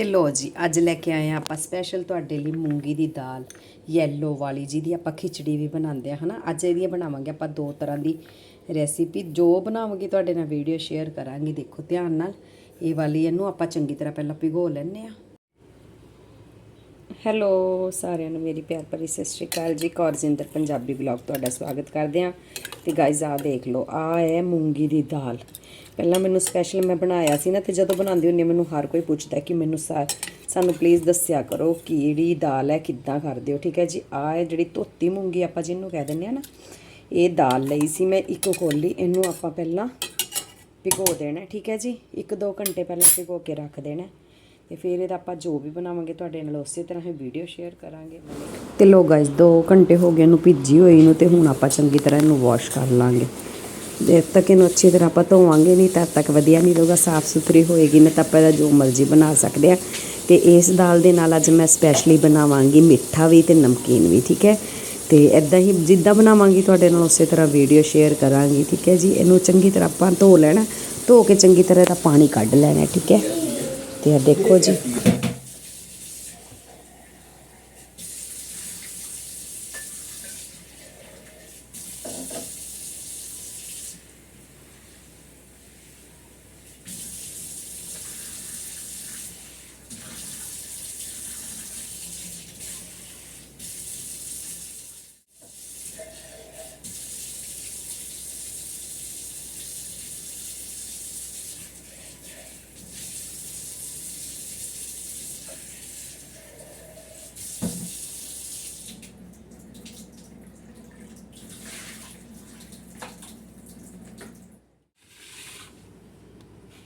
ਤੇ ਲੋ ਜੀ, ਅੱਜ ਲੈ ਕੇ ਆਏ ਆ ਆਪਾਂ ਸਪੈਸ਼ਲ ਤੁਹਾਡੇ ਲਈ ਮੂੰਗੀ ਦੀ ਦਾਲ ਯੈਲੋ ਵਾਲੀ, ਜਿਹਦੀ ਆਪਾਂ ਖਿਚੜੀ ਵੀ ਬਣਾਉਂਦੇ ਆ ਹਨਾ? ਅੱਜ ਇਹਦੀਆਂ ਬਣਾਵਾਂਗੇ ਆਪਾਂ ਦੋ ਤਰ੍ਹਾਂ ਦੀ ਰੈਸਿਪੀ ਜੋ ਬਣਾਵਾਂਗੇ ਤੁਹਾਡੇ ਨਾਲ ਵੀਡੀਓ ਸ਼ੇਅਰ ਕਰਾਂਗੇ, ਦੇਖੋ ਧਿਆਨ ਨਾਲ। ਇਹ ਵਾਲੀ ਇਹਨੂੰ ਆਪਾਂ ਚੰਗੀ ਤਰ੍ਹਾਂ ਪਹਿਲਾਂ ਭਿਗੋ ਲੈਣੇ ਆ ਹੈਲੋ ਸਾਰਿਆਂ ਨੂੰ ਮੇਰੀ ਪਿਆਰ ਭਰੀ ਸਤਿ ਸ਼੍ਰੀ ਅਕਾਲ ਜੀ। ਕੌਰਜਿੰਦਰ ਪੰਜਾਬੀ ਬਲੌਗ ਤੁਹਾਡਾ ਸਵਾਗਤ ਕਰਦੇ ਹਾਂ। ਤੇ ਗਾਇਜ਼ ਆ ਦੇਖ ਲਓ ਆ ਹੈ ਮੂੰਗੀ ਦੀ ਦਾਲ। ਪਹਿਲਾਂ ਮੈਨੂੰ ਸਪੈਸ਼ਲ ਮੈਂ ਬਣਾਇਆ ਸੀ ਨਾ ਤੇ ਜਦੋਂ ਬਣਾਉਂਦੀ ਹੁੰਦੀ ਹਾਂ, ਮੈਨੂੰ ਹਰ ਕੋਈ ਪੁੱਛਦਾ ਕਿ ਮੈਨੂੰ ਸਾ- ਸਾਨੂੰ ਪਲੀਜ਼ ਦੱਸਿਆ ਕਰੋ ਕਿਹੜੀ ਦਾਲ ਹੈ ਕਿੱਦਾਂ ਕਰਦੇ ਹੋ ਠੀਕ ਹੈ ਜੀ? ਆ ਹੈ ਜਿਹੜੀ ਧੋਤੀ ਮੂੰਗੀ ਆਪਾਂ ਜਿਹਨੂੰ ਕਹਿ ਦਿੰਦੇ ਆ ਨਾ ਇਹ ਦਾਲ ਲਈ ਸੀ ਮੈਂ ਇੱਕ ਕੋਲੀ ਇਹਨੂੰ ਆਪਾਂ ਪਹਿਲਾਂ ਭਿਗੋ ਦੇਣਾ ਠੀਕ ਹੈ ਜੀ? 1-2 ਘੰਟੇ ਪਹਿਲਾਂ ਭਿਗੋ ਕੇ ਰੱਖ ਦੇਣਾ। ਤੇ ਫਿਰ ਇਹਦਾ ਆਪਾਂ ਜੋ ਵੀ ਬਣਾਵਾਂਗੇ ਤੁਹਾਡੇ ਨਾਲ ਉਸੇ ਤਰ੍ਹਾਂ ਹੀ ਵੀਡੀਓ ਸ਼ੇਅਰ ਕਰਾਂਗੇ। ਤੇ ਲੋ ਗਾਇਸ 2 ਘੰਟੇ ਹੋ ਗਏ ਇਹਨੂੰ ਭਿੱਜੀ ਹੋਈ ਨੂੰ ਤੇ ਹੁਣ ਆਪਾਂ ਚੰਗੀ ਤਰ੍ਹਾਂ ਇਹਨੂੰ ਵਾਸ਼ ਕਰ ਲਾਂਗੇ। ਜਦ ਤੱਕ ਇਹਨੂੰ ਅੱਛੀ ਤਰ੍ਹਾਂ ਆਪਾਂ ਧੋਵਾਂਗੇ ਨਹੀਂ, ਤਦ ਤੱਕ ਵਧੀਆ ਨਹੀਂ ਰਹੂਗਾ, ਸਾਫ਼ ਸੁਥਰੀ ਹੋਏਗੀ। ਨਾ ਤਾਂ ਆਪਾਂ ਇਹਦਾ ਜੋ ਮਰਜ਼ੀ ਬਣਾ ਸਕਦੇ ਆ। ਤੇ ਇਸ ਦਾਲ ਦੇ ਨਾਲ ਅੱਜ ਮੈਂ ਸਪੈਸ਼ਲੀ ਬਣਾਵਾਂਗੀ ਮਿੱਠਾ ਵੀ ਤੇ ਨਮਕੀਨ ਵੀ, ਠੀਕ ਹੈ? ਤੇ ਇਦਾਂ ਹੀ ਜਿੱਦਾਂ ਬਣਾਵਾਂਗੀ ਤੁਹਾਡੇ ਨਾਲ ਉਸੇ ਤਰ੍ਹਾਂ ਵੀਡੀਓ ਸ਼ੇਅਰ ਕਰਾਂਗੀ, ਠੀਕ ਹੈ ਜੀ? ਇਹਨੂੰ ਚੰਗੀ ਤਰ੍ਹਾਂ ਆਪਾਂ ਧੋ ਲੈਣਾ, ਧੋ ਕੇ ਚੰਗੀ ਤਰ੍ਹਾਂ ਇਹਦਾ ਪਾਣੀ ਕੱਢ ਲੈਣਾ, ਠੀਕ ਹੈ? ਤੇ ਆ। ਦੇਖੋ ਜੀ।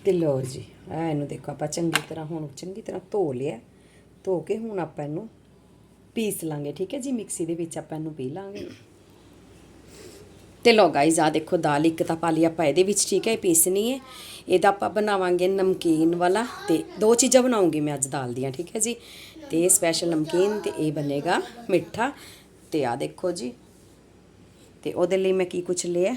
ਤੇ ਲਓ ਜੀ ਆ ਇਹਨੂੰ ਦੇਖੋ, ਆਪਾਂ ਚੰਗੀ ਤਰ੍ਹਾਂ ਹੁਣ ਚੰਗੀ ਤਰ੍ਹਾਂ ਧੋ ਲਿਆ। ਧੋ ਕੇ ਹੁਣ ਆਪਾਂ ਇਹਨੂੰ ਪੀਸ ਲਾਂਗੇ, ਠੀਕ ਹੈ ਜੀ? ਮਿਕਸੀ ਦੇ ਵਿੱਚ ਆਪਾਂ ਇਹਨੂੰ ਪੀ ਲਾਂਗੇ। ਤੇ ਲੋ ਗਾਈਜ਼ ਆ ਦੇਖੋ, ਦਾਲ ਇੱਕ ਤਾਂ ਪਾ ਲਈ ਆਪਾਂ ਇਹਦੇ ਵਿੱਚ, ਠੀਕ ਹੈ? ਇਹ ਪੀਸਣੀ ਹੈ। ਇਹਦਾ ਆਪਾਂ ਬਣਾਵਾਂਗੇ ਨਮਕੀਨ ਵਾਲਾ ਤੇ ਦੋ ਚੀਜ਼ਾਂ ਬਣਾਉਂਗੀ ਮੈਂ ਅੱਜ ਦਾਲ ਦੀਆਂ, ਠੀਕ ਹੈ ਜੀ? ਤੇ ਸਪੈਸ਼ਲ ਨਮਕੀਨ ਤੇ ਇਹ ਬਣੇਗਾ ਮਿੱਠਾ। ਤੇ ਆ ਦੇਖੋ ਜੀ, ਤੇ ਉਹਦੇ ਲਈ ਮੈਂ ਕੀ ਕੁਛ ਲਿਆ?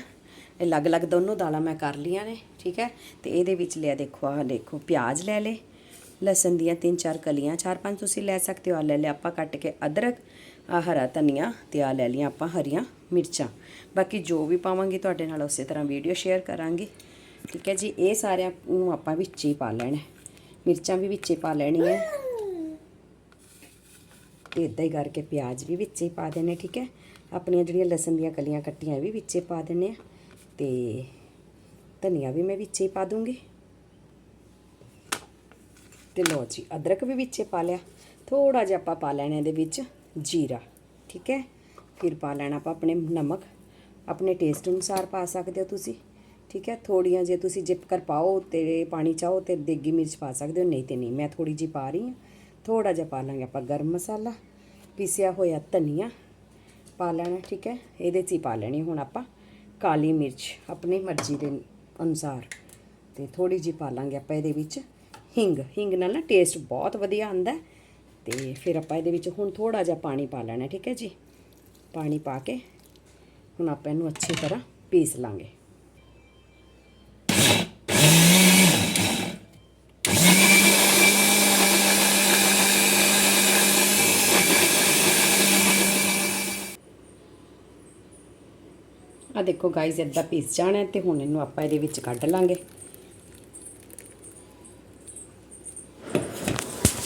ਅਲੱਗ-ਅਲੱਗ ਦੋਨੋਂ ਦਾਲਾਂ ਮੈਂ ਕਰ ਲੀਆਂ ਨੇ। ਠੀਕ ਹੈ? ਤੇ ਇਹਦੇ ਵਿੱਚ ਲਿਆ ਦੇਖੋ, ਆਹ ਦੇਖੋ, ਪਿਆਜ਼ ਲੈ ਲੇ ਲਸਣ ਦੀਆਂ ਤਿੰਨ ਚਾਰ ਕਲੀਆਂ, ਚਾਰ ਪੰਜ ਤੁਸੀਂ ਲੈ ਸਕਦੇ ਹੋ। ਆ ਲੈ ਲਿਆ ਆਪਾਂ ਕੱਟ ਕੇ ਅਦਰਕ ਆ ਹਰਾ ਧਨੀਆ ਤੇ ਆ ਲੈ ਲੀਆਂ ਆਪਾਂ ਹਰੀਆਂ ਮਿਰਚਾਂ। ਬਾਕੀ ਜੋ ਵੀ ਪਾਵਾਂਗੇ ਤੁਹਾਡੇ ਨਾਲ ਉਸੇ ਤਰ੍ਹਾਂ ਵੀਡੀਓ ਸ਼ੇਅਰ ਕਰਾਂਗੇ। ਠੀਕ ਹੈ ਜੀ, ਇਹ ਸਾਰਿਆਂ ਨੂੰ ਆਪਾਂ ਵਿੱਚ ਹੀ ਪਾ ਲੈਣਾ ਮਿਰਚਾਂ ਵੀ ਵਿੱਚ ਪਾ ਲੈਣੀਆਂ। ਤੇ ਇਦਾਂ ਹੀ ਕਰਕੇ ਪਿਆਜ਼ ਵੀ ਵਿੱਚ ਹੀ ਪਾ ਦੇਣੇ, ਠੀਕ ਹੈ? ਆਪਣੀਆਂ ਜਿਹੜੀਆਂ ਲਸਣ ਦੀਆਂ ਕਲੀਆਂ ਕੱਟੀਆਂ, ਇਹ ਵੀ ਵਿੱਚ ਪਾ ਦੇਣੇ ਆ। ਤੇ ਧਨੀਆ ਵੀ ਮੈਂ ਵਿੱਚ ਹੀ ਪਾ ਦੂੰਗੀ। ਤੇ ਲਓ ਜੀ, ਅਦਰਕ ਵੀ ਵਿੱਚ ਪਾ ਲਿਆ। ਥੋੜਾ ਜਿਹਾ ਆਪਾਂ ਪਾ ਲੈਣਾ ਇਹਦੇ ਵਿੱਚ ਜੀਰਾ, ਠੀਕ ਹੈ? ਫਿਰ ਪਾ ਲੈਣਾ ਆਪਾਂ ਆਪਣੇ ਨਮਕ। ਆਪਣੇ ਟੇਸਟ ਅਨੁਸਾਰ ਪਾ ਸਕਦੇ ਹੋ ਤੁਸੀਂ, ਠੀਕ ਹੈ? ਥੋੜੀਆਂ ਜੇ ਤੁਸੀਂ ਜਿਪ ਕਰ ਪਾਓ ਤੇ ਪਾਣੀ ਚਾਹੋ ਤੇ ਦੇਗੀ ਮਿਰਚ ਪਾ ਸਕਦੇ ਹੋ। ਨਹੀਂ ਤੇ ਨਹੀਂ, ਮੈਂ ਥੋੜੀ ਜੀ ਪਾ ਰਹੀ ਹਾਂ। ਥੋੜਾ ਜਿਹਾ ਪਾ ਲਾਂਗੇ ਆਪਾਂ ਗਰਮ ਮਸਾਲਾ। ਪੀਸਿਆ ਹੋਇਆ ਧਨੀਆ ਪਾ ਲੈਣਾ, ਠੀਕ ਹੈ? ਇਹਦੇ 'ਚ ਹੀ ਪਾ ਲੈਣੀ ਹੁਣ ਆਪਾਂ ਕਾਲੀ ਮਿਰਚ, ਆਪਣੀ ਮਰਜ਼ੀ ਦੇ ਅਨੁਸਾਰ। ਤੇ ਥੋੜੀ ਜੀ ਪਾ ਲਾਂਗੇ ਆਪਾਂ ਇਹਦੇ ਵਿੱਚ ਹਿੰਗ। ਹਿੰਗ ਨਾਲ ਨਾ ਟੇਸਟ ਬਹੁਤ ਵਧੀਆ ਆਉਂਦਾ ਹੈ। ਤੇ ਫਿਰ ਆਪਾਂ ਇਹਦੇ ਵਿੱਚ ਹੁਣ ਥੋੜਾ ਜਿਹਾ ਪਾਣੀ ਪਾ ਲੈਣਾ, ਠੀਕ ਹੈ ਜੀ? ਪਾਣੀ ਪਾ ਕੇ ਹੁਣ ਆਪਾਂ ਇਹਨੂੰ ਅੱਛੀ ਤਰ੍ਹਾਂ ਪੀਸ ਲਾਂਗੇ। ਆ ਦੇਖੋ ਗਾਈਜ਼ ਇੱਦਾਂ ਪੀਸ ਜਾਣਾ ਹੈ ਤੇ ਹੁਣ ਇਹਨੂੰ ਆਪਾਂ ਇਹਦੇ ਵਿੱਚ ਕੱਢ ਲਾਂਗੇ।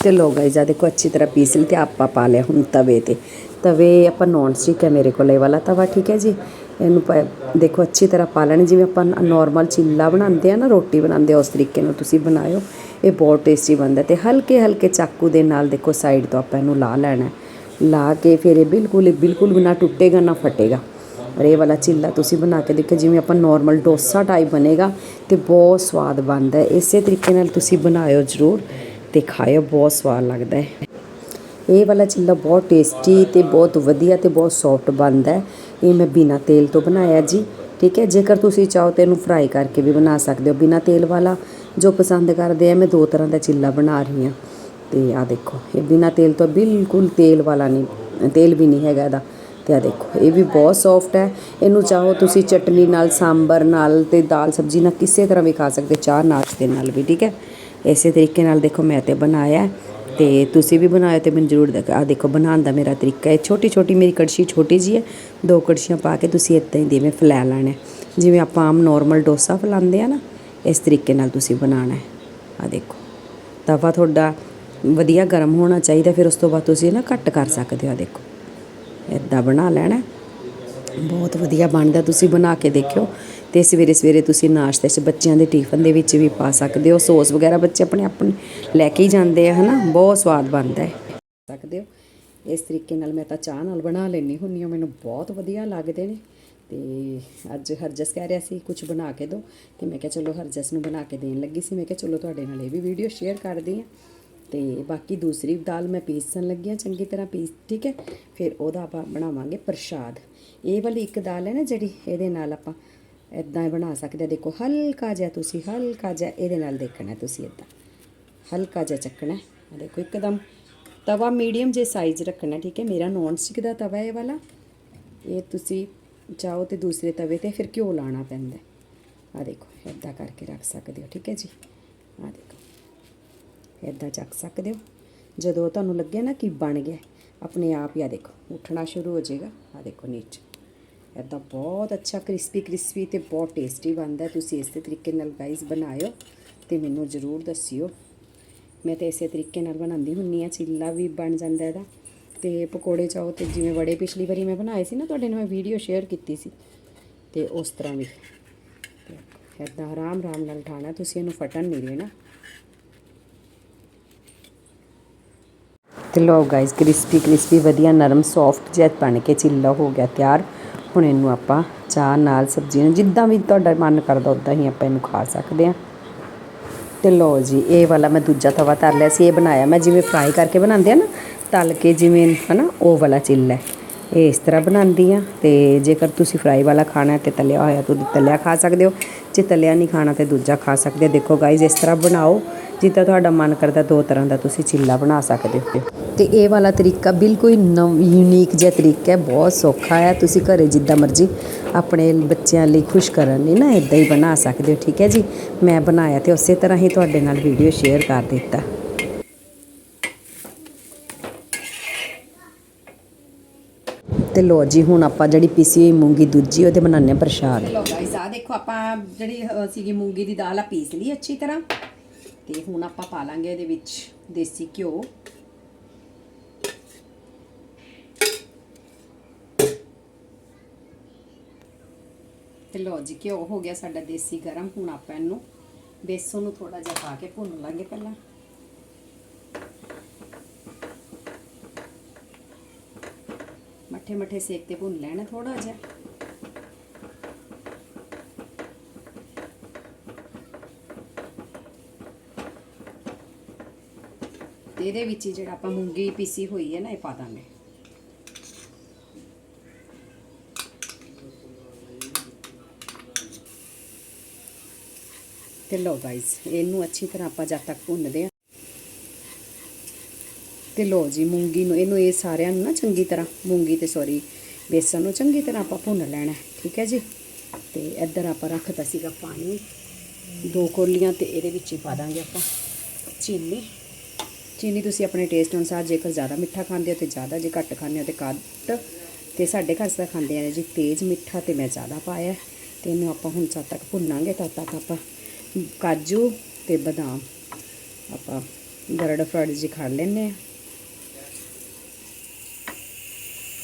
ਤੇ ਲੋ ਗਾਈਜ਼ ਆ ਦੇਖੋ ਅੱਛੀ ਤਰ੍ਹਾਂ ਪੀਸ ਲਈ ਤੇ ਆਪਾਂ ਪਾ ਲਿਆ ਹੁਣ ਤਵੇ ਤੇ। ਤਵੇ ਆਪਾਂ ਨੌਨ ਸਟਿਕ ਹੈ ਮੇਰੇ ਕੋਲ, ਇਹ ਵਾਲਾ ਤਵਾ, ਠੀਕ ਹੈ ਜੀ? ਇਹਨੂੰ ਪਾ- ਦੇਖੋ ਅੱਛੀ ਤਰ੍ਹਾਂ ਪਾ ਲੈਣੀ, ਜਿਵੇਂ ਆਪਾਂ ਨਾਰਮਲ ਚਿੱਲਾ ਬਣਾਉਂਦੇ ਆ ਨਾ, ਰੋਟੀ ਬਣਾਉਂਦੇ ਆ, ਉਸ ਤਰੀਕੇ ਨਾਲ ਤੁਸੀਂ ਬਣਾਇਓ। ਇਹ ਬਹੁਤ ਟੇਸਟੀ ਬਣਦਾ ਤੇ ਹਲਕੇ ਹਲਕੇ ਚਾਕੂ ਦੇ ਨਾਲ ਦੇਖੋ ਸਾਈਡ ਤੋਂ ਆਪਾਂ ਇਹਨੂੰ ਲਾ ਲੈਣਾ ਲਾ ਕੇ ਫਿਰ ਇਹ ਬਿਲਕੁਲ ਹੀ ਬਿਲਕੁਲ ਵੀ ਨਾ ਟੁੱਟੇਗਾ, ਨਾ ਫਟੇਗਾ। ਔਰ ਇਹ ਵਾਲਾ ਚਿੱਲਾ ਤੁਸੀਂ ਬਣਾ ਕੇ ਦੇਖੋ ਜਿਵੇਂ ਆਪਾਂ ਨਾਰਮਲ ਡੋਸਾ ਟਾਈਪ ਬਣੇਗਾ ਤੇ ਬਹੁਤ ਸਵਾਦ ਬਣਦਾ ਹੈ। ਇਸੇ ਤਰੀਕੇ ਨਾਲ ਤੁਸੀਂ ਬਣਾਇਓ ਜ਼ਰੂਰ ਤੇ ਖਾਇਓ, ਬਹੁਤ ਸਵਾਦ ਲੱਗਦਾ ਹੈ। ਇਹ ਵਾਲਾ ਚਿੱਲਾ ਬਹੁਤ ਟੇਸਟੀ ਤੇ ਬਹੁਤ ਵਧੀਆ ਤੇ ਬਹੁਤ ਸੌਫਟ ਬਣਦਾ ਹੈ। ਇਹ ਮੈਂ ਬਿਨਾ ਤੇਲ ਤੋਂ ਬਣਾਇਆ ਜੀ, ਠੀਕ ਹੈ? ਜੇਕਰ ਤੁਸੀਂ ਚਾਹੋ ਤੇ ਇਹਨੂੰ ਫਰਾਈ ਕਰਕੇ ਵੀ ਬਣਾ ਸਕਦੇ ਹੋ। ਬਿਨਾ ਤੇਲ ਵਾਲਾ ਜੋ ਪਸੰਦ ਕਰਦੇ ਆ, ਮੈਂ ਦੋ ਤਰ੍ਹਾਂ ਦਾ ਚਿੱਲਾ ਬਣਾ ਰਹੀ ਹਾਂ। ਤੇ ਆ ਦੇਖੋ, ਇਹ ਬਿਨਾ ਤੇਲ ਤੋਂ ਬਿਲਕੁਲ ਤੇਲ ਵਾਲਾ ਨਹੀਂ, ਤੇਲ ਵੀ ਨਹੀਂ ਹੈਗਾ ਇਹਦਾ। ਤੇ ਦੇਖੋ, ਇਹ ਵੀ ਬਹੁਤ ਸੌਫਟ ਹੈ। ਇਹਨੂੰ ਚਾਹੋ ਤੁਸੀਂ ਚਟਨੀ ਨਾਲ, ਸਾਂਬਰ ਨਾਲ ਤੇ ਦਾਲ, ਸਬਜ਼ੀ ਨਾਲ ਕਿਸੇ ਤਰ੍ਹਾਂ ਵੀ ਖਾ ਸਕਦੇ, ਚਾਹ ਨਾਸ਼ਤੇ ਨਾਲ ਵੀ, ਠੀਕ ਹੈ? ਇਸੇ ਤਰੀਕੇ ਨਾਲ ਦੇਖੋ ਮੈਂ ਤੇ ਬਣਾਇਆ ਤੇ ਤੁਸੀਂ ਵੀ ਬਣਾਇਓ ਤੇ ਮੈਨੂੰ ਜ਼ਰੂਰ ਦੱਸੋ ਆ ਦੇਖੋ ਬਣਾਉਣ ਦਾ ਮੇਰਾ ਤਰੀਕਾ ਹੈ। ਛੋਟੀ ਛੋਟੀ ਮੇਰੀ ਕੜਛੀ ਛੋਟੀ ਜੀ ਹੈ, ਦੋ ਕੜਛੀਆਂ ਪਾ ਕੇ ਤੁਸੀਂ ਇਦਾਂ ਹੀ ਦੇਵੇਂ ਫੈਲਾ ਲੈਣਾ ਜਿਵੇਂ ਆਪਾਂ ਆਮ ਨਾਰਮਲ ਡੋਸਾ ਫੈਲਾਉਂਦੇ ਆ ਨਾ, ਇਸ ਤਰੀਕੇ ਨਾਲ ਤੁਸੀਂ ਬਣਾਉਣਾ ਹੈ। ਆ ਦੇਖੋ, ਤਵਾ ਤੁਹਾਡਾ ਵਧੀਆ ਗਰਮ ਹੋਣਾ ਚਾਹੀਦਾ, ਫਿਰ ਉਸ ਤੋਂ ਬਾਅਦ ਤੁਸੀਂ ਨਾ ਕੱਟ ਕਰ ਸਕਦੇ ਹੋ ਆ ਦੇਖੋ। ਇਦਾਂ ਬਣਾ ਲੈਣਾ। ਬਹੁਤ ਵਧੀਆ ਬਣਦਾ, ਤੁਸੀਂ ਬਣਾ ਕੇ ਦੇਖਿਓ। ਤੇ ਸਵੇਰੇ ਸਵੇਰੇ ਤੁਸੀਂ ਨਾਸ਼ਤੇ 'ਚ ਬੱਚਿਆਂ ਦੇ ਟਿਫਨ ਦੇ ਵਿੱਚ ਵੀ ਪਾ ਸਕਦੇ ਹੋ। ਸੌਸ ਵਗੈਰਾ ਬੱਚੇ ਆਪਣੇ ਆਪਣੇ ਲੈ ਕੇ ਹੀ ਜਾਂਦੇ ਆ, ਹਨਾ? ਬਹੁਤ ਸਵਾਦ ਬਣਦਾ ਹੈ ਸਕਦੇ ਹੋ? ਇਸ ਤਰੀਕੇ ਨਾਲ ਮੈਂ ਤਾਂ ਚਾਹ ਨਾਲ ਬਣਾ ਲੈਣੀ ਹੁੰਨੀ ਆ ਮੈਨੂੰ ਬਹੁਤ ਵਧੀਆ ਲੱਗਦੇ ਨੇ। ਤੇ ਅੱਜ ਹਰਜਸ ਕਹਿ ਰਿਹਾ ਸੀ ਕੁਝ ਬਣਾ ਕੇ ਦਿਓ ਤੇ ਮੈਂ ਕਿਹਾ ਚਲੋ ਹਰਜਸ ਨੂੰ ਬਣਾ ਕੇ ਦੇਣ ਲੱਗੀ ਸੀ। ਮੈਂ ਕਿਹਾ ਚਲੋ ਤੁਹਾਡੇ ਨਾਲ ਇਹ ਵੀ ਵੀਡੀਓ ਸ਼ੇਅਰ ਕਰਦੀ ਆ ਤੇ ਬਾਕੀ ਦੂਸਰੀ ਦਾਲ ਮੈਂ ਪੀਸਣ ਲੱਗੀ ਚੰਗੀ ਤਰ੍ਹਾਂ ਪੀਸ, ਠੀਕ ਹੈ? ਫਿਰ ਉਹਦਾ ਆਪਾਂ ਬਣਾਵਾਂਗੇ ਪ੍ਰਸ਼ਾਦ। ਇਹ ਵਾਲੀ ਇੱਕ ਦਾਲ ਹੈ ਨਾ ਜਿਹੜੀ, ਇਹਦੇ ਨਾਲ ਆਪਾਂ ਇਦਾਂ ਬਣਾ ਸਕਦੇ ਹਾਂ। ਦੇਖੋ, ਹਲਕਾ ਜਿਹਾ ਤੁਸੀਂ, ਹਲਕਾ ਜਿਹਾ ਇਹਦੇ ਨਾਲ ਦੇਖਣਾ ਤੁਸੀਂ ਇਦਾਂ ਹਲਕਾ ਜਿਹਾ ਚੱਕਣਾ ਹੈ। ਦੇਖੋ, ਇੱਕਦਮ ਤਵਾ ਮੀਡੀਅਮ ਜੇ ਸਾਈਜ਼ ਰੱਖਣਾ, ਠੀਕ ਹੈ? ਮੇਰਾ ਨੌਨ ਸਟਿਕ ਦਾ ਤਵਾ ਇਹ ਵਾਲਾ। ਇਹ ਤੁਸੀਂ ਚਾਹੋ ਤੇ ਦੂਸਰੇ ਤਵੇ ਤੇ ਫਿਰ ਘਿਓ ਲਾਣਾ ਪੈਂਦਾ ਆ ਦੇਖੋ ਇਦਾਂ ਕਰਕੇ ਰੱਖ ਸਕਦੇ ਹੋ, ਠੀਕ ਹੈ ਜੀ? ਆ ਦੇਖੋ। ਇਦਾਂ ਚੱਕ ਸਕਦੇ ਹੋ। ਜਦੋਂ ਤੁਹਾਨੂੰ ਲੱਗੇ ਨਾ ਕਿ ਬਣ ਗਿਆ, ਆਪਣੇ ਆਪ ਹੀ ਆ ਦੇਖੋ, ਉੱਠਣਾ ਸ਼ੁਰੂ ਹੋ ਜਾਏਗਾ। ਆ ਦੇਖੋ ਨੀਚੇ। ਇਦਾਂ ਬਹੁਤ ਅੱਛਾ ਕ੍ਰਿਸਪੀ ਕ੍ਰਿਸਪੀ ਤੇ ਬਹੁਤ ਟੇਸਟੀ ਬਣਦਾ। ਤੁਸੀਂ ਇਸੇ ਤਰੀਕੇ ਨਾਲ ਗਾਈਸ ਬਣਾਇਓ ਤੇ ਮੈਨੂੰ ਜ਼ਰੂਰ ਦੱਸਿਓ। ਮੈਂ ਤੇ ਇਸੇ ਤਰੀਕੇ ਨਾਲ ਬਣਾਉਂਦੀ ਹੁੰਨੀ ਆ ਚਿੱਲਾ ਵੀ ਬਣ ਜਾਂਦਾ ਇਹਦਾ। ਤੇ ਪਕੌੜੇ ਚਾਹੋ ਤੇ ਜਿਵੇਂ ਵੜੇ, ਪਿਛਲੀ ਵਾਰੀ ਮੈਂ ਬਣਾਏ ਸੀ ਨਾ, ਤੁਹਾਡੇ ਨਾਲ ਮੈਂ ਵੀਡੀਓ ਸ਼ੇਅਰ ਕੀਤੀ ਸੀ। ਤੇ ਉਸ ਤਰ੍ਹਾਂ ਵੀ। ਇਦਾਂ ਆਰਾਮ ਆਰਾਮ ਨਾਲ ਉਠਾਣਾ ਤੁਸੀਂ ਇਹਨੂੰ ਫਟਣ ਨਹੀਂ ਦੇਣਾ। ਤੇ ਲਓ ਗਾਇਸ ਕ੍ਰਿਸਪੀ ਕ੍ਰਿਸਪੀ ਵਧੀਆ ਨਰਮ ਸੌਫਟ ਜਿਹਾ ਬਣ ਕੇ ਚਿੱਲਾ ਹੋ ਗਿਆ ਤਿਆਰ। ਹੁਣ ਇਹਨੂੰ ਆਪਾਂ ਚਾਹ ਨਾਲ ਸਬਜ਼ੀ ਨਾਲ ਜਿੱਦਾਂ ਵੀ ਤੁਹਾਡਾ ਮਨ ਕਰਦਾ ਉਦਾਂ ਹੀ ਆਪਾਂ ਇਹਨੂੰ ਖਾ ਸਕਦੇ ਹਾਂ। ਤੇ ਲਓ ਜੀ, ਇਹ ਵਾਲਾ ਮੈਂ ਦੂਜਾ ਤਵਾ ਧਰ ਲਿਆ ਸੀ, ਇਹ ਬਣਾਇਆ ਮੈਂ ਜਿਵੇਂ ਫਰਾਈ ਕਰਕੇ ਬਣਾਉਂਦੇ ਆ ਨਾ, ਤਲ ਕੇ ਜਿਵੇਂ ਹਨਾ, ਉਹ ਵਾਲਾ ਚਿੱਲਾ ਇਹ ਇਸ ਤਰ੍ਹਾਂ ਬਣਾਉਂਦੀ ਆ ਤੇ ਜੇਕਰ ਤੁਸੀਂ ਫਰਾਈ ਵਾਲਾ ਖਾਣਾ ਹੈ ਤੇ ਤਲਿਆ ਹੋਇਆ ਤੁਸੀਂ ਤਲਿਆ ਖਾ ਸਕਦੇ ਹੋ। ਜੇ ਤਲਿਆ ਨਹੀਂ ਖਾਣਾ ਤੇ ਦੂਜਾ ਖਾ ਸਕਦੇ ਦੇਖੋ ਗਾਇਜ਼ ਇਸ ਤਰ੍ਹਾਂ ਬਣਾਓ, ਜਿੱਦਾਂ ਤੁਹਾਡਾ ਮਨ ਕਰਦਾ ਦੋ ਤਰ੍ਹਾਂ ਦਾ ਤੁਸੀਂ ਚਿੱਲਾ ਬਣਾ ਸਕਦੇ ਹੋ। ਤੇ ਇਹ ਵਾਲਾ ਤਰੀਕਾ ਬਿਲਕੁਲ ਨਵ ਯੂਨੀਕ ਜਿਹਾ ਤਰੀਕਾ ਹੈ, ਬਹੁਤ ਸੌਖਾ ਹੈ। ਤੁਸੀਂ ਘਰੇ ਜਿੱਦਾਂ ਮਰਜ਼ੀ ਆਪਣੇ ਬੱਚਿਆਂ ਲਈ ਖੁਸ਼ ਕਰਨ ਲਈ ਨਾ ਇਦਾਂ ਹੀ ਬਣਾ ਸਕਦੇ ਹੋ, ਠੀਕ ਹੈ ਜੀ? ਮੈਂ ਬਣਾਇਆ ਤੇ ਉਸੇ ਤਰ੍ਹਾਂ ਹੀ ਤੁਹਾਡੇ ਨਾਲ ਵੀਡੀਓ ਸ਼ੇਅਰ ਕਰ ਦਿੱਤਾ। ਤੇ ਲੋ ਜੀ, ਹੁਣ ਆਪਾਂ ਜਿਹੜੀ ਪੀਸੀ ਹੋਈ ਮੂੰਗੀ, ਦੂਜੀ ਉਹਦੇ ਬਣਾਉਂਦੇ ਹਾਂ ਪ੍ਰਸ਼ਾਦ। ਦੇਖੋ ਆਪਾਂ ਜਿਹੜੀ ਸੀਗੀ ਮੂੰਗੀ ਦੀ ਦਾਲ ਆ, ਪੀਸ ਲਈ ਅੱਛੀ ਤਰ੍ਹਾਂ। ਤੇ ਹੁਣ ਆਪਾਂ ਪਾ ਲਾਂਗੇ ਇਹਦੇ ਵਿੱਚ ਦੇਸੀ ਘਿਓ। ਤੇ ਲੋ ਜੀ, ਘਿਓ ਹੋ ਗਿਆ ਸਾਡਾ ਦੇਸੀ ਗਰਮ। ਹੁਣ ਆਪਾਂ ਇਹਨੂੰ ਬੇਸਨ ਨੂੰ ਥੋੜਾ ਜਿਹਾ ਪਾ ਕੇ ਭੁੰਨ ਲਾਂਗੇ ਪਹਿਲਾਂ। ਮੱਠੇ ਮੱਠੇ ਸੇਕ ਤੇ ਭੁੰਨ ਲੈਣਾ ਥੋੜਾ ਜਿਹਾ। ਤੇ ਇਹਦੇ ਵਿੱਚ ਹੀ ਜਿਹੜਾ ਆਪਾਂ ਮੂੰਗੀ ਪੀਸੀ ਹੋਈ ਹੈ ਨਾ, ਇਹ ਪਾ ਦਾਂਗੇ। ਤੇ ਲੋ ਗਾਇਸ ਇਹਨੂੰ ਅੱਛੀ ਤਰ੍ਹਾਂ ਆਪਾਂ ਜਦ ਤੱਕ ਭੁੰਨਦੇ ਆ ਤੇ ਲੋ ਜੀ, ਮੂੰਗੀ ਨੂੰ ਇਹਨੂੰ ਇਹ ਸਾਰਿਆਂ ਨੂੰ ਨਾ ਚੰਗੀ ਤਰ੍ਹਾਂ, ਮੂੰਗੀ ਤੇ ਸੌਰੀ ਬੇਸਨ ਨੂੰ ਚੰਗੀ ਤਰ੍ਹਾਂ ਆਪਾਂ ਭੁੰਨ ਲੈਣਾ ਠੀਕ ਹੈ ਜੀ? ਤੇ ਇੱਧਰ ਆਪਾਂ ਰੱਖਤਾ ਸੀਗਾ ਪਾਣੀ। ਦੋ ਕੋਲੀਆਂ ਤੇ ਇਹਦੇ ਵਿੱਚ ਹੀ ਪਾ ਦਾਂਗੇ ਆਪਾਂ। ਚੀਨੀ। ਚੀਨੀ ਤੁਸੀਂ ਆਪਣੇ ਟੇਸਟ ਅਨੁਸਾਰ ਜੇਕਰ ਜ਼ਿਆਦਾ ਮਿੱਠਾ ਖਾਂਦੇ ਹੋ ਤੇ ਜ਼ਿਆਦਾ ਜੇ ਘੱਟ ਖਾਂਦੇ ਹੋ ਤੇ ਘੱਟ ਤੇ ਸਾਡੇ ਘਰ ਤਾਂ ਖਾਂਦੇ ਆ ਜੀ ਤੇਜ਼ ਮਿੱਠਾ ਤੇ ਮੈਂ ਜ਼ਿਆਦਾ ਪਾਇਆ ਤੇ ਇਹਨੂੰ ਆਪਾਂ ਹੁਣ ਜਦ ਤੱਕ ਭੁੰਨਾਂਗੇ, ਤਦ ਤੱਕ ਆਪਾਂ ਕਾਜੂ ਤੇ ਬਦਾਮ ਆਪਾਂ ਗਰੜ ਫਰਾਈਡ ਜੀ ਖਾ ਲੈਨੇ ਆ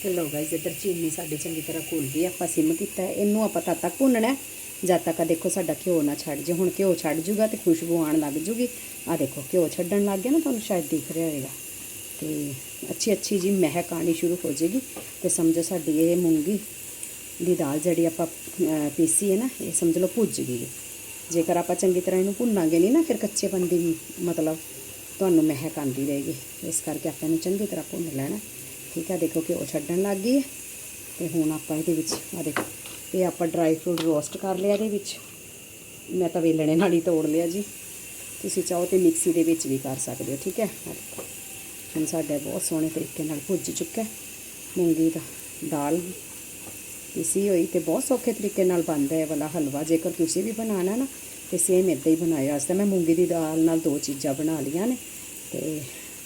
ਤੇ ਲੋ ਗਾਇਸ ਇੱਧਰ ਚੀਨੀ ਸਾਡੀ ਚੰਗੀ ਤਰ੍ਹਾਂ ਘੁਲ ਗਈ, ਆਪਾਂ ਸਿਮ ਕੀਤਾ ਇਹਨੂੰ ਆਪਾਂ ਤਦ ਤੱਕ ਭੁੰਨਣਾ ਜਦ ਤੱਕ ਦੇਖੋ ਸਾਡਾ ਘਿਓ ਨਾ ਛੱਡ ਜੇ, ਹੁਣ ਘਿਓ ਛੱਡ ਜੂਗਾ ਤੇ ਖੁਸ਼ਬੂ ਆਉਣ ਲੱਗ ਜੂਗੀ। ਆ ਦੇਖੋ ਘਿਓ ਛੱਡਣ ਲੱਗ ਗਿਆ ਨਾ ਤੁਹਾਨੂੰ ਸ਼ਾਇਦ ਦਿਖ ਰਿਹਾ ਹੋਵੇਗਾ ਤੇ ਅੱਛੀ ਅੱਛੀ ਜੀ ਮਹਿਕ ਆਉਣੀ ਸ਼ੁਰੂ ਹੋ ਜਾਏਗੀ। ਤੇ ਸਮਝੋ ਸਾਡੀ ਇਹ ਮੂੰਗੀ ਦੀ ਦਾਲ ਜਿਹੜੀ ਆਪਾਂ ਅਹ, ਪੀਸੀ ਹੈ ਨਾ ਇਹ ਸਮਝ ਲਓ ਭੁੱਜ ਗਈ ਹੈ। ਜੇਕਰ ਆਪਾਂ ਚੰਗੀ ਤਰ੍ਹਾਂ ਇਹਨੂੰ ਭੁੰਨਾਂਗੇ ਨਹੀਂ ਨਾ ਫਿਰ ਕੱਚੇਪਨ ਦੀ ਮਤਲਬ ਤੁਹਾਨੂੰ ਮਹਿਕ ਆਉਂਦੀ ਰਹੇਗੀ। ਇਸ ਕਰਕੇ ਆਪਾਂ ਇਹਨੂੰ ਚੰਗੀ ਤਰ੍ਹਾਂ ਭੁੰਨ ਲੈਣਾ। ਠੀਕ ਹੈ ਦੇਖੋ ਘਿਓ ਛੱਡਣ ਲੱਗ ਗਈ ਹੈ। ਤੇ ਹੁਣ ਆਪਾਂ ਇਹਦੇ ਵਿੱਚ ਆ ਦੇਖੋ ਇਹ ਆਪਾਂ ਡਰਾਈ ਫਰੂਟ ਰੋਸਟ ਕਰ ਲਿਆ ਇਹਦੇ ਵਿੱਚ। ਮੈਂ ਤਾਂ ਵੇਲਣੇ ਨਾਲ ਹੀ ਤੋੜ ਲਿਆ ਜੀ। ਤੁਸੀਂ ਚਾਹੋ ਤੇ ਮਿਕਸੀ ਦੇ ਵਿੱਚ ਵੀ ਕਰ ਸਕਦੇ ਹੋ, ਠੀਕ ਹੈ? ਹੁਣ ਸਾਡਾ ਬਹੁਤ ਸੋਹਣੇ ਤਰੀਕੇ ਨਾਲ ਭੁੱਜ ਚੁੱਕਾ ਹੈ। ਮੂੰਗੀ ਦਾ ਦਾਲ ਪੀਸੀ ਹੋਈ ਤੇ ਬਹੁਤ ਸੌਖੇ ਤਰੀਕੇ ਨਾਲ ਬਣਦਾ ਹੈ ਇਹ ਵਾਲਾ ਹਲਵਾ। ਜੇਕਰ ਤੁਸੀਂ ਵੀ ਬਣਾਉਣਾ ਨਾ, ਤੇ ਸੇਮ ਇਦਾਂ ਹੀ ਬਣਾਇਆ। ਅੱਜ ਤਾਂ ਮੈਂ ਮੂੰਗੀ ਦੀ ਦਾਲ ਨਾਲ ਦੋ ਚੀਜ਼ਾਂ ਬਣਾ ਲਈਆਂ ਨੇ, ਤੇ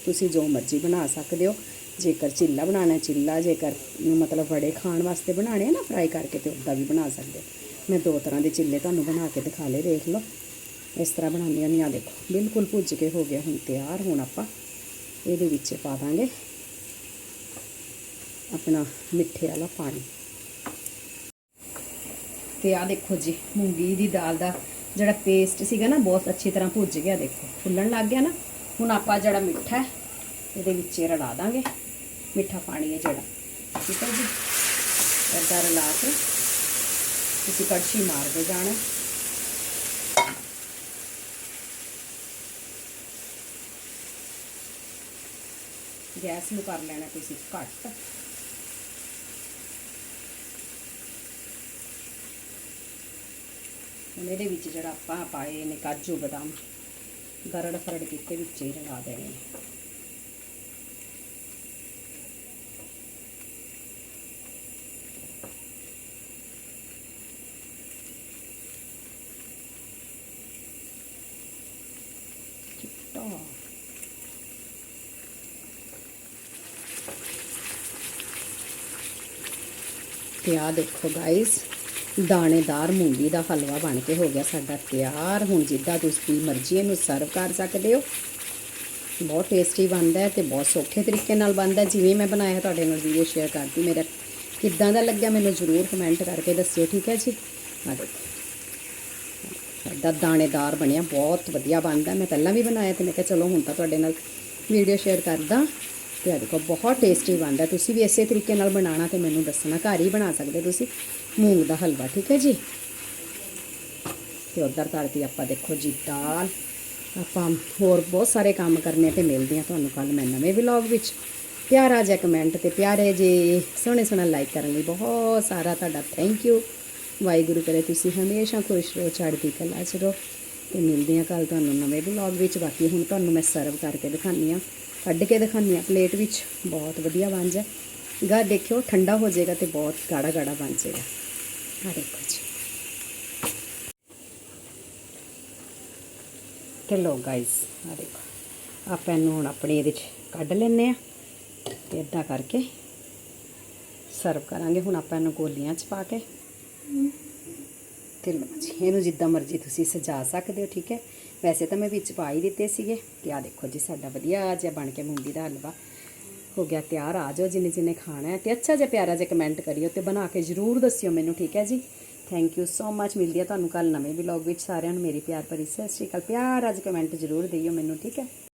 ਤੁਸੀਂ ਜੋ ਮਰਜ਼ੀ ਬਣਾ ਸਕਦੇ ਹੋ। ਜੇਕਰ ਚਿੱਲਾ ਬਣਾਉਣਾ ਚਿੱਲਾ ਜੇਕਰ ਮਤਲਬ ਵੜੇ ਖਾਣ ਵਾਸਤੇ ਬਣਾਣੇ ਆ ਨਾ ਫਰਾਈ ਕਰਕੇ ਤੇ ਉੱਦਾਂ ਵੀ ਬਣਾ ਸਕਦੇ ਹੋ। ਮੈਂ ਦੋ ਤਰ੍ਹਾਂ ਦੇ ਚਿੱਲੇ ਤੁਹਾਨੂੰ ਬਣਾ ਕੇ ਦਿਖਾ ਲਏ, ਦੇਖ ਲਓ। ਇਸ ਤਰ੍ਹਾਂ ਬਣਾਉਂਦੀਆਂ ਨਹੀਂ ਆ ਦੇਖੋ, ਬਿਲਕੁਲ ਭੁੱਜ ਕੇ ਹੋ ਗਿਆ ਹੁਣ ਤਿਆਰ। ਹੁਣ ਆਪਾਂ ਇਹਦੇ ਵਿੱਚ ਪਾ ਦਾਂਗੇ ਆਪਣਾ ਮਿੱਠੇ ਵਾਲਾ ਪਾਣੀ। ਤੇ ਆ ਦੇਖੋ ਜੀ, ਮੂੰਗੀ ਦੀ ਦਾਲ ਦਾ ਜਿਹੜਾ ਪੇਸਟ ਸੀਗਾ ਨਾ, ਬਹੁਤ ਅੱਛੀ ਤਰ੍ਹਾਂ ਭੁੱਜ ਗਿਆ। ਦੇਖੋ, ਫੁੱਲਣ ਲੱਗ ਗਿਆ ਨਾ। ਹੁਣ ਆਪਾਂ ਜਿਹੜਾ ਮਿੱਠਾ ਹੈ, ਇਹਦੇ ਵਿੱਚ ਰਲਾ ਦਾਂਗੇ। ਮਿੱਠਾ ਪਾਣੀ ਹੈ ਜਿਹੜਾ। ਠੀਕ ਹੈ ਜੀ? ਇੱਦਾਂ ਰਲਾ ਕੇ ਤੁਸੀਂ ਕੜਛੀ ਮਾਰਦੇ ਜਾਣਾ। ਗੈਸ ਨੂੰ ਕਰ ਲੈਣਾ ਤੁਸੀਂ, ਘੱਟ। ਹੁਣ ਇਹਦੇ ਵਿੱਚ ਜਿਹੜਾ ਆਪਾਂ ਪਾਏ ਨੇ ਕਾਜੂ ਬਦਾਮ, ਗਰੜ ਫਰੜ ਕੀਤੇ ਵਿੱਚ ਹੀ ਲਗਾ ਦੇਣੇ ਤੇ ਆ ਦੇਖੋ ਗਾਇਸ ਦਾਣੇਦਾਰ ਮੂੰਗੀ ਦਾ ਹਲਵਾ ਬਣ ਕੇ ਹੋ ਗਿਆ ਸਾਡਾ ਤਿਆਰ। ਹੁਣ ਜਿੱਦਾਂ ਤੁਸੀਂ ਮਰਜ਼ੀ ਇਹਨੂੰ ਸਰਵ ਕਰ ਸਕਦੇ ਹੋ। ਬਹੁਤ ਟੇਸਟੀ ਬਣਦਾ ਹੈ ਤੇ ਬਹੁਤ ਸੌਖੇ ਤਰੀਕੇ ਨਾਲ ਬਣਦਾ। ਜਿਵੇਂ ਮੈਂ ਬਣਾਇਆ ਤੁਹਾਡੇ ਨਾਲ ਵੀਡੀਓ ਸ਼ੇਅਰ ਕਰਦੀ, ਮੇਰਾ ਕਿੱਦਾਂ ਦਾ ਲੱਗਿਆ ਮੈਨੂੰ ਜ਼ਰੂਰ ਕਮੈਂਟ ਕਰਕੇ ਦੱਸਿਓ, ਠੀਕ ਹੈ ਜੀ? ਆ ਦੇਖੋ। ਸਾਡਾ ਦਾਣੇਦਾਰ ਬਣਿਆ, ਬਹੁਤ ਵਧੀਆ ਬਣਦਾ। ਮੈਂ ਪਹਿਲਾਂ ਵੀ ਬਣਾਇਆ ਤੇ ਮੈਂ ਕਿਹਾ ਚਲੋ ਹੁਣ ਤਾਂ ਤੁਹਾਡੇ ਨਾਲ ਵੀਡੀਓ ਸ਼ੇਅਰ ਕਰਦਾ। ਤੇ ਆ ਦੇਖੋ ਬਹੁਤ ਟੇਸਟੀ ਬਣਦਾ ਤੁਸੀਂ ਵੀ ਇਸੇ ਤਰੀਕੇ ਨਾਲ ਬਣਾਉਣਾ ਤੇ ਮੈਨੂੰ ਦੱਸਣਾ, ਘਰ ਹੀ ਬਣਾ ਸਕਦੇ ਤੁਸੀਂ। ਮੂੰਗ ਦਾ ਹਲਵਾ, ਠੀਕ ਹੈ ਜੀ? ਤੇ ਉਧਰ ਧਰਤੀ ਆਪਾਂ ਦੇਖੋ ਜੀ, ਦਾਲ। ਆਪਾਂ ਹੋਰ ਬਹੁਤ ਸਾਰੇ ਕੰਮ ਕਰਨੇ ਤੇ ਮਿਲਦੇ ਆ ਤੁਹਾਨੂੰ ਕੱਲ ਮੈਂ ਨਵੇਂ ਵਲੌਗ ਵਿੱਚ। ਪਿਆਰਾ ਜਿਹਾ ਕਮੈਂਟ ਤੇ ਪਿਆਰੇ ਜੇ ਸੋਹਣੇ ਸੋਹਣਾ ਲਾਈਕ ਕਰਨ ਲਈ ਬਹੁਤ ਸਾਰਾ ਤੁਹਾਡਾ ਥੈਂਕ ਯੂ ਵਾਹਿਗੁਰੂ ਕਰੇ ਤੁਸੀਂ ਹਮੇਸ਼ਾ ਖੁਸ਼ ਰਹੋ, ਚੜ੍ਹਦੀ ਕਲਾ 'ਚ ਰਹੋ। ਤੇ ਮਿਲਦੇ ਆ ਕੱਲ ਤੁਹਾਨੂੰ ਨਵੇਂ ਵਲੌਗ ਵਿੱਚ। ਬਾਕੀ ਹੁਣ ਤੁਹਾਨੂੰ ਮੈਂ ਸਰਵ ਕਰਕੇ ਦਿਖਾਉਂਦੀ ਆ। ਕੱਢ ਕੇ ਦਿਖਾਉਂਦੀ ਆ ਪਲੇਟ ਵਿੱਚ ਬਹੁਤ ਵਧੀਆ ਬਣ ਜਾ ਗਾ ਦੇਖਿਓ ਠੰਡਾ ਹੋ ਜਾਏਗਾ ਤੇ ਬਹੁਤ ਗਾੜਾ ਗਾੜਾ ਬਣ ਜਾਏਗਾ। ਆ ਦੇਖੋ ਜੀ। ਤੇ ਲੋ ਗਾਇਸ ਆ ਦੇਖੋ। ਆਪਾਂ ਇਹਨੂੰ ਹੁਣ ਆਪਣੇ ਇਹਦੇ 'ਚ ਕੱਢ ਲੈਨੇ ਆ ਤੇ ਇਦਾਂ ਕਰਕੇ ਸਰਵ ਕਰਾਂਗੇ। ਹੁਣ ਆਪਾਂ ਇਹਨੂੰ ਗੋਲੀਆਂ 'ਚ ਪਾ ਕੇ। ਤੇ ਲਓ ਜੀ ਇਹਨੂੰ ਜਿੱਦਾਂ ਮਰਜ਼ੀ ਤੁਸੀਂ ਸਜਾ ਸਕਦੇ ਹੋ ਠੀਕ ਹੈ? ਵੈਸੇ ਤਾਂ ਮੈਂ ਵਿੱਚ ਪਾ ਹੀ ਦਿੱਤੇ ਸੀਗੇ ਤੇ ਆ ਦੇਖੋ ਜੀ ਸਾਡਾ ਵਧੀਆ ਜਿਹਾ ਬਣ ਕੇ ਮੂੰਗੀ ਦਾ ਹਲਵਾ। ਹੋ ਗਿਆ ਤਿਆਰ, ਆ ਜਾਓ ਜਿੰਨੇ ਜਿੰਨੇ ਖਾਣਾ ਹੈ ਤੇ ਅੱਛਾ ਜਿਹਾ ਪਿਆਰਾ ਜਿਹਾ ਕਮੈਂਟ ਕਰਿਓ ਤੇ ਬਣਾ ਕੇ ਜ਼ਰੂਰ ਦੱਸਿਓ ਮੈਨੂੰ, ਠੀਕ ਹੈ ਜੀ? ਥੈਂਕ ਯੂ ਸੋ ਮੱਚ ਮਿਲਦੀ ਹੈ ਤੁਹਾਨੂੰ ਕੱਲ ਨਵੇਂ ਵਲੌਗ ਵਿੱਚ ਸਾਰਿਆਂ ਨੂੰ। ਮੇਰੀ ਪਿਆਰ ਭਰੀ ਸਤਿ ਸ਼੍ਰੀ ਅਕਾਲ। ਪਿਆਰਾ ਜਿਹਾ ਕਮੈਂਟ ਜ਼ਰੂਰ ਦਿਓ ਮੈਨੂੰ, ਠੀਕ ਹੈ?